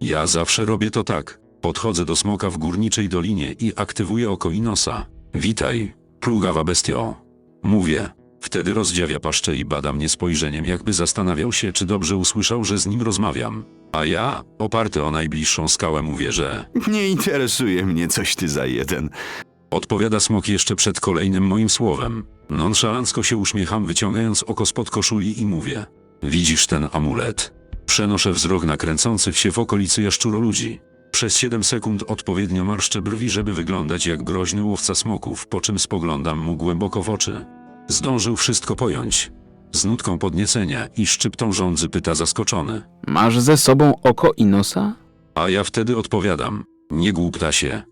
Ja zawsze robię to tak. Podchodzę do smoka w górniczej dolinie i aktywuję oko i nosa. Witaj, plugawa bestio. Mówię. Wtedy rozdziawia paszczę i bada mnie spojrzeniem, jakby zastanawiał się, czy dobrze usłyszał, że z nim rozmawiam. A ja, oparty o najbliższą skałę, mówię, że Nie interesuje mnie coś ty za jeden. Odpowiada smok jeszcze przed kolejnym moim słowem. Nonszalancko się uśmiecham, wyciągając oko spod koszuli i mówię. Widzisz ten amulet? Przenoszę wzrok na kręcących się w okolicy jaszczuroludzi. Przez 7 sekund odpowiednio marszczę brwi, żeby wyglądać jak groźny łowca smoków, po czym spoglądam mu głęboko w oczy. Zdążył wszystko pojąć. Z nutką podniecenia i szczyptą żądzy pyta zaskoczony. Masz ze sobą oko i nosa? A ja wtedy odpowiadam, nie głupta się.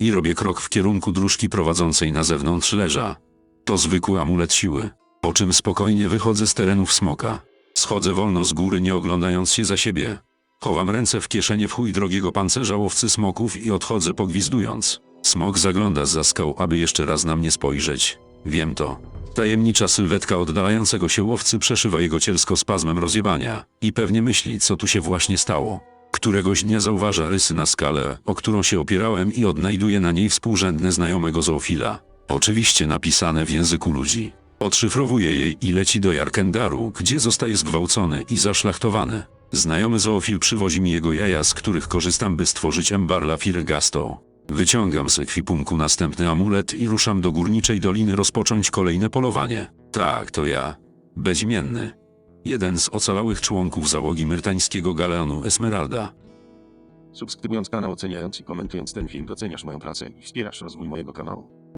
I robię krok w kierunku dróżki prowadzącej na zewnątrz leża. To zwykły amulet siły. Po czym spokojnie wychodzę z terenów smoka. Schodzę wolno z góry, nie oglądając się za siebie. Chowam ręce w kieszenie w chuj drogiego pancerza łowcy smoków i odchodzę pogwizdując. Smok zagląda za skał, aby jeszcze raz na mnie spojrzeć. Wiem to. Tajemnicza sylwetka oddalającego się łowcy przeszywa jego cielsko spazmem rozjebania i pewnie myśli, co tu się właśnie stało. Któregoś dnia zauważa rysy na skalę, o którą się opierałem i odnajduje na niej współrzędne znajomego zoofila. Oczywiście napisane w języku ludzi. Odszyfrowuje jej i leci do Jarkendaru, gdzie zostaje zgwałcony i zaszlachtowany. Znajomy zoofil przywozi mi jego jaja, z których korzystam, by stworzyć Embarla Firgasto. Wyciągam z ekwipunku następny amulet i ruszam do górniczej doliny rozpocząć kolejne polowanie. Tak, to ja. Bezimienny. Jeden z ocalałych członków załogi myrtańskiego galeonu Esmeralda. Subskrybując kanał, oceniając i komentując ten film doceniasz moją pracę i wspierasz rozwój mojego kanału.